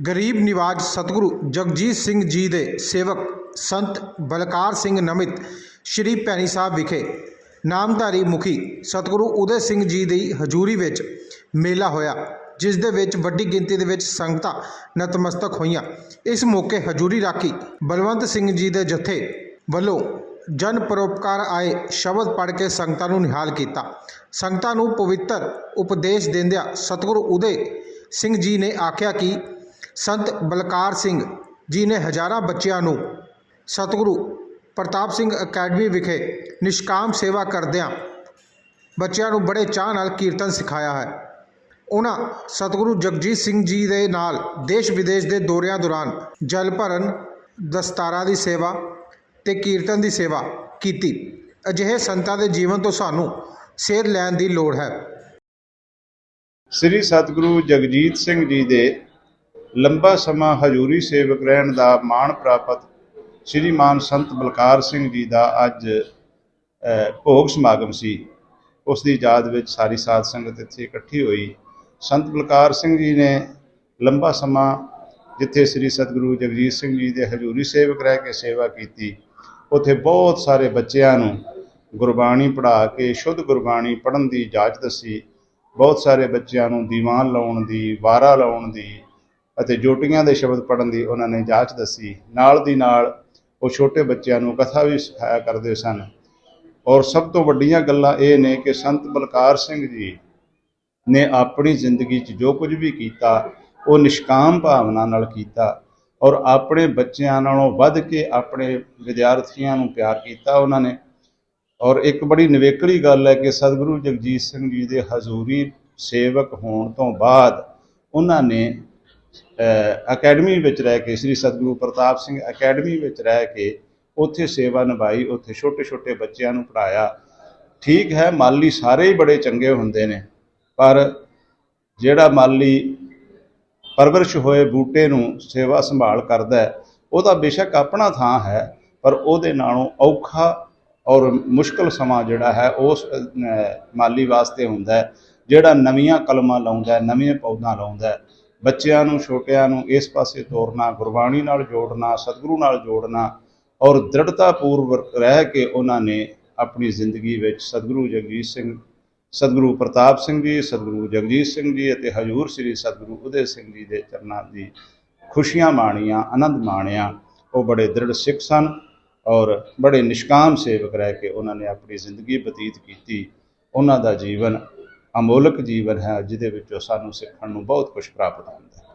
ਗਰੀਬ ਨਿਵਾਜ ਸਤਿਗੁਰੂ ਜਗਜੀਤ ਸਿੰਘ ਜੀ ਦੇ ਸੇਵਕ ਸੰਤ ਬਲਕਾਰ ਸਿੰਘ ਨਮਿਤ, ਸ਼੍ਰੀ ਭੈਣੀ ਸਾਹਿਬ ਵਿਖੇ ਨਾਮਧਾਰੀ ਮੁਖੀ ਸਤਿਗੁਰੂ ਉਦੇ ਸਿੰਘ ਜੀ ਦੀ ਹਜ਼ੂਰੀ ਵਿੱਚ ਮੇਲਾ ਹੋਇਆ, ਜਿਸ ਦੇ ਵਿੱਚ ਵੱਡੀ ਗਿਣਤੀ ਦੇ ਵਿੱਚ ਸੰਗਤਾਂ ਨਤਮਸਤਕ ਹੋਈਆਂ। ਇਸ ਮੌਕੇ ਹਜ਼ੂਰੀ ਰਾਖੀ ਬਲਵੰਤ ਸਿੰਘ ਜੀ ਦੇ ਜਥੇ ਵੱਲੋਂ ਜਨ ਪਰੋਪਕਾਰ ਆਏ ਸ਼ਬਦ ਪੜ੍ਹ ਕੇ ਸੰਗਤਾਂ ਨੂੰ ਨਿਹਾਲ ਕੀਤਾ। ਸੰਗਤਾਂ ਨੂੰ ਪਵਿੱਤਰ ਉਪਦੇਸ਼ ਦਿੰਦਿਆਂ ਸਤਿਗੁਰੂ ਉਦੇ ਸਿੰਘ ਜੀ ਨੇ ਆਖਿਆ ਕਿ ਸੰਤ ਬਲਕਾਰ ਸਿੰਘ ਜੀ ਨੇ ਹਜ਼ਾਰਾਂ ਬੱਚਿਆਂ ਨੂੰ ਸਤਿਗੁਰੂ ਪ੍ਰਤਾਪ ਸਿੰਘ ਅਕੈਡਮੀ ਵਿਖੇ ਨਿਸ਼ਕਾਮ ਸੇਵਾ ਕਰਦਿਆਂ ਬੱਚਿਆਂ ਨੂੰ ਬੜੇ ਚਾਅ ਨਾਲ ਕੀਰਤਨ ਸਿਖਾਇਆ ਹੈ। ਉਹਨਾਂ ਸਤਿਗੁਰੂ ਜਗਜੀਤ ਸਿੰਘ ਜੀ ਦੇ ਨਾਲ ਦੇਸ਼ ਵਿਦੇਸ਼ ਦੇ ਦੌਰਿਆਂ ਦੌਰਾਨ ਜਲ ਭਰਨ, ਦਸਤਾਰਾਂ ਦੀ ਸੇਵਾ ਤੇ ਕੀਰਤਨ ਦੀ ਸੇਵਾ ਕੀਤੀ। ਅਜਿਹੇ ਸੰਤਾਂ ਦੇ ਜੀਵਨ ਤੋਂ ਸਾਨੂੰ ਸੇਧ ਲੈਣ ਦੀ ਲੋੜ ਹੈ। ਸ੍ਰੀ ਸਤਿਗੁਰੂ ਜਗਜੀਤ ਸਿੰਘ ਜੀ ਦੇ ਲੰਬਾ ਸਮਾਂ ਹਜ਼ੂਰੀ ਸੇਵਕ ਰਹਿਣ ਦਾ ਮਾਣ ਪ੍ਰਾਪਤ ਸ਼੍ਰੀ ਮਾਨ ਸੰਤ ਬਲਕਾਰ ਸਿੰਘ ਜੀ ਦਾ ਅੱਜ ਭੋਗ ਸਮਾਗਮ ਸੀ। ਉਸ ਦੀ ਯਾਦ ਵਿੱਚ ਸਾਰੀ ਸਾਧ ਸੰਗਤ ਇੱਥੇ ਇਕੱਠੀ ਹੋਈ। ਸੰਤ ਬਲਕਾਰ ਸਿੰਘ ਜੀ ਨੇ ਲੰਬਾ ਸਮਾਂ ਜਿੱਥੇ ਸ੍ਰੀ ਸਤਿਗੁਰੂ ਜਗਜੀਤ ਸਿੰਘ ਜੀ ਦੇ ਹਜ਼ੂਰੀ ਸੇਵਕ ਰਹਿ ਕੇ ਸੇਵਾ ਕੀਤੀ, ਉੱਥੇ ਬਹੁਤ ਸਾਰੇ ਬੱਚਿਆਂ ਨੂੰ ਗੁਰਬਾਣੀ ਪੜ੍ਹਾ ਕੇ, ਸ਼ੁੱਧ ਗੁਰਬਾਣੀ ਪੜ੍ਹਨ ਦੀ ਇਜਾਜ਼ਤ ਦੱਸੀ ਬਹੁਤ ਸਾਰੇ ਬੱਚਿਆਂ ਨੂੰ ਦੀਵਾਨ ਲਾਉਣ ਦੀ, ਵਾਰਾ ਲਾਉਣ ਦੀ ਅਤੇ ਜੋਟੀਆਂ ਦੇ ਸ਼ਬਦ ਪੜ੍ਹਨ ਦੀ ਉਹਨਾਂ ਨੇ ਇਜਾਜ਼ਤ ਦੱਸੀ। ਨਾਲ ਦੀ ਨਾਲ ਉਹ ਛੋਟੇ ਬੱਚਿਆਂ ਨੂੰ ਕਥਾ ਵੀ ਸਿਖਾਇਆ ਕਰਦੇ ਸਨ। ਔਰ ਸਭ ਤੋਂ ਵੱਡੀਆਂ ਗੱਲਾਂ ਇਹ ਨੇ ਕਿ ਸੰਤ ਬਲਕਾਰ ਸਿੰਘ ਜੀ ਨੇ ਆਪਣੀ ਜ਼ਿੰਦਗੀ 'ਚ ਜੋ ਕੁਝ ਵੀ ਕੀਤਾ, ਉਹ ਨਿਸ਼ਕਾਮ ਭਾਵਨਾ ਨਾਲ ਕੀਤਾ ਔਰ ਆਪਣੇ ਬੱਚਿਆਂ ਨਾਲੋਂ ਵੱਧ ਕੇ ਆਪਣੇ ਵਿਦਿਆਰਥੀਆਂ ਨੂੰ ਪਿਆਰ ਕੀਤਾ ਉਹਨਾਂ ਨੇ। ਔਰ ਇੱਕ ਬੜੀ ਨਿਵੇਕਲੀ ਗੱਲ ਹੈ ਕਿ ਸਤਿਗੁਰੂ ਜਗਜੀਤ ਸਿੰਘ ਜੀ ਦੇ ਹਜ਼ੂਰੀ ਸੇਵਕ ਹੋਣ ਤੋਂ ਬਾਅਦ ਉਹਨਾਂ ਨੇ ਅਕੈਡਮੀ ਵਿੱਚ ਰਹਿ ਕੇ, ਸ੍ਰੀ ਸਤਿਗੁਰੂ ਪ੍ਰਤਾਪ ਸਿੰਘ ਅਕੈਡਮੀ ਵਿੱਚ ਰਹਿ ਕੇ ਉੱਥੇ ਸੇਵਾ ਨਿਭਾਈ, ਉੱਥੇ ਛੋਟੇ ਛੋਟੇ ਬੱਚਿਆਂ ਨੂੰ ਪੜ੍ਹਾਇਆ। ਠੀਕ ਹੈ, ਮਾਲੀ ਸਾਰੇ ਹੀ ਬੜੇ ਚੰਗੇ ਹੁੰਦੇ ਨੇ, ਪਰ ਜਿਹੜਾ ਮਾਲੀ ਪਰਵਰਿਸ਼ ਹੋਏ ਬੂਟੇ ਨੂੰ ਸੇਵਾ ਸੰਭਾਲ ਕਰਦਾ ਹੈ, ਉਹਦਾ ਬੇਸ਼ੱਕ ਆਪਣਾ ਥਾਂ ਹੈ, ਪਰ ਉਹਦੇ ਨਾਲੋਂ ਔਖਾ ਔਰ ਮੁਸ਼ਕਲ ਸਮਾਂ ਜਿਹੜਾ ਹੈ, ਉਸ ਮਾਲੀ ਵਾਸਤੇ ਹੁੰਦਾ ਜਿਹੜਾ ਨਵੀਆਂ ਕਲਮਾਂ ਲਾਉਂਦਾ ਹੈ ਨਵੀਆਂ ਪੌਦਾਂ ਲਾਉਂਦਾ ਬੱਚਿਆਂ ਨੂੰ, ਛੋਟਿਆਂ ਨੂੰ ਇਸ ਪਾਸੇ ਤੋਰਨਾ, ਗੁਰਬਾਣੀ ਨਾਲ ਜੋੜਨਾ, ਸਤਿਗੁਰੂ ਨਾਲ ਜੋੜਨਾ ਔਰ ਦ੍ਰਿੜਤਾ ਪੂਰਵਕ ਰਹਿ ਕੇ ਉਹਨਾਂ ਨੇ ਆਪਣੀ ਜ਼ਿੰਦਗੀ ਵਿੱਚ ਸਤਿਗੁਰੂ ਜਗਜੀਤ ਸਿੰਘ, ਸਤਿਗੁਰੂ ਪ੍ਰਤਾਪ ਸਿੰਘ ਜੀ, ਸਤਿਗੁਰੂ ਜਗਜੀਤ ਸਿੰਘ ਜੀ ਅਤੇ ਹਜੂਰ ਸ੍ਰੀ ਸਤਿਗੁਰੂ ਉਦੇ ਸਿੰਘ ਜੀ ਦੇ ਚਰਨਾਂ ਦੀ ਖੁਸ਼ੀਆਂ ਮਾਣੀਆਂ, ਆਨੰਦ ਮਾਣਿਆ। ਉਹ ਬੜੇ ਦ੍ਰਿੜ ਸਿੱਖ ਸਨ ਔਰ ਬੜੇ ਨਿਸ਼ਕਾਮ ਸੇਵਕ ਰਹਿ ਕੇ ਉਹਨਾਂ ਨੇ ਆਪਣੀ ਜ਼ਿੰਦਗੀ ਬਤੀਤ ਕੀਤੀ। ਉਹਨਾਂ ਦਾ ਜੀਵਨ ਅਮੋਲਕ ਜੀਵਨ ਹੈ ਜਿਹਦੇ ਵਿੱਚੋਂ ਸਾਨੂੰ ਸਿੱਖਣ ਨੂੰ ਬਹੁਤ ਕੁਝ ਪ੍ਰਾਪਤ ਹੁੰਦਾ ਹੈ।